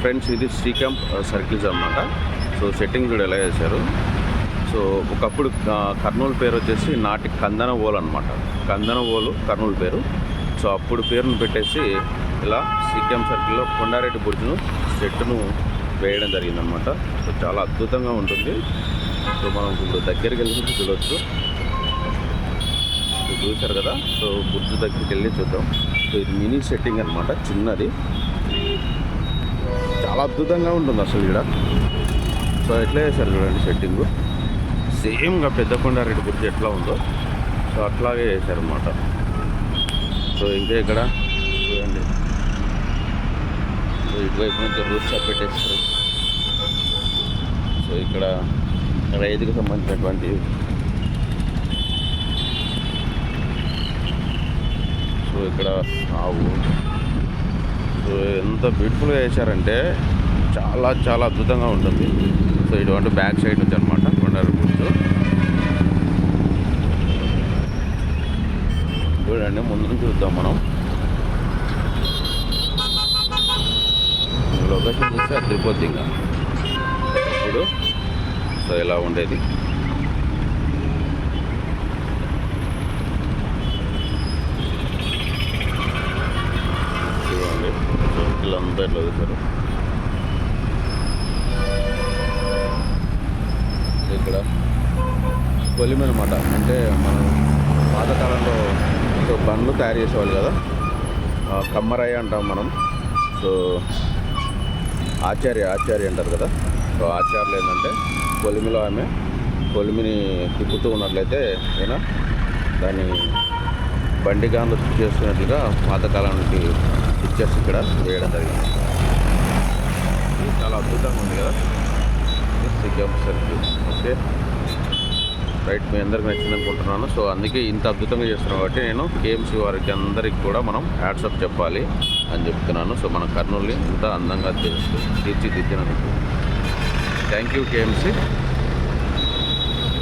Friends ఇది Srikanth circles అన్నమాట. So setting కూడా ఎలా చేశారు? సో ఒకప్పుడు కర్నూలు పేరు వచ్చేసి నాటి కందన ఓలు అనమాట కందన ఓలు కర్నూలు పేరు. సో అప్పుడు పేరును పెట్టేసి ఇలా సీకేఎం సర్కిల్లో కొండారెడ్డి బుర్జును సెట్టును వేయడం జరిగిందనమాట సో చాలా అద్భుతంగా ఉంటుంది. సో మనం ఇప్పుడు దగ్గరికి వెళ్ళి చూడవచ్చు చూశారు కదా? సో బుర్జు దగ్గరికి వెళ్ళి చూద్దాం. సో ఇది మినీ సెట్టింగ్ అనమాట చిన్నది. చాలా అద్భుతంగా ఉంటుంది అసలు ఇక్కడ సో ఎట్లా చేశారు చూడండి సెట్టింగు. సేమ్గా పెద్ద కొండారెడ్డి గురించి ఎట్లా ఉందో. సో అట్లాగే చేశారనమాట సో ఇంకా ఇక్కడ చూడండి. సో ఇటువైపు నుంచి రూట్ షాప్ పెట్టేస్తారు. సో ఇక్కడ రైతుకు సంబంధించినటువంటి సో ఇక్కడ ఆవు సో ఎంత బ్యూటిఫుల్గా చేశారంటే చాలా చాలా అద్భుతంగా ఉంటుంది. సో ఇటువంటి బ్యాక్ సైడ్ నుంచి అనమాట కొండారు గుర్తు. చూడండి ముందు నుంచి చూద్దాం మనం. లొకేషన్ చూస్తే అదిరిపోద్ది ఇంకా. ఇప్పుడు సో ఇలా ఉండేది. చూడండి. సర్కిల్ అంతా ఇట్లా ఇక్కడ కొలిమి అనమాట అంటే మనం పాతకాలంలో సో బండ్లు తయారు చేసేవాళ్ళు కదా? ఆ, కమ్మరాయి అంటాం మనం. సో ఆచార్య ఆచార్య అంటారు కదా? సో ఆచార్యులు ఏంటంటే కొలిమిలో ఆమె కొలిమిని తిప్పుతూ ఉన్నట్లయితే ఏనా? దాన్ని బండిగాన్లు చేస్తున్నట్లుగా పాతకాలం నుండి పిక్చర్స్ ఇక్కడ వేయడం జరిగింది. ఇది చాలా అద్భుతంగా ఉంది కదా. సిగ్గం సర్కిల్ ఓకే రైట్ మీ అందరికి నచ్చింది అనుకుంటున్నాను సో అందుకే ఇంత అద్భుతంగా చేస్తున్నాను కాబట్టి నేను కేఎంసీ వారికి అందరికి కూడా మనం హ్యాట్సప్ చెప్పాలి అని చెప్తున్నాను. సో మన కర్నూలుని ఇంత అందంగా తీర్చి తీర్చిదిద్దినందుకు. Thank you KMC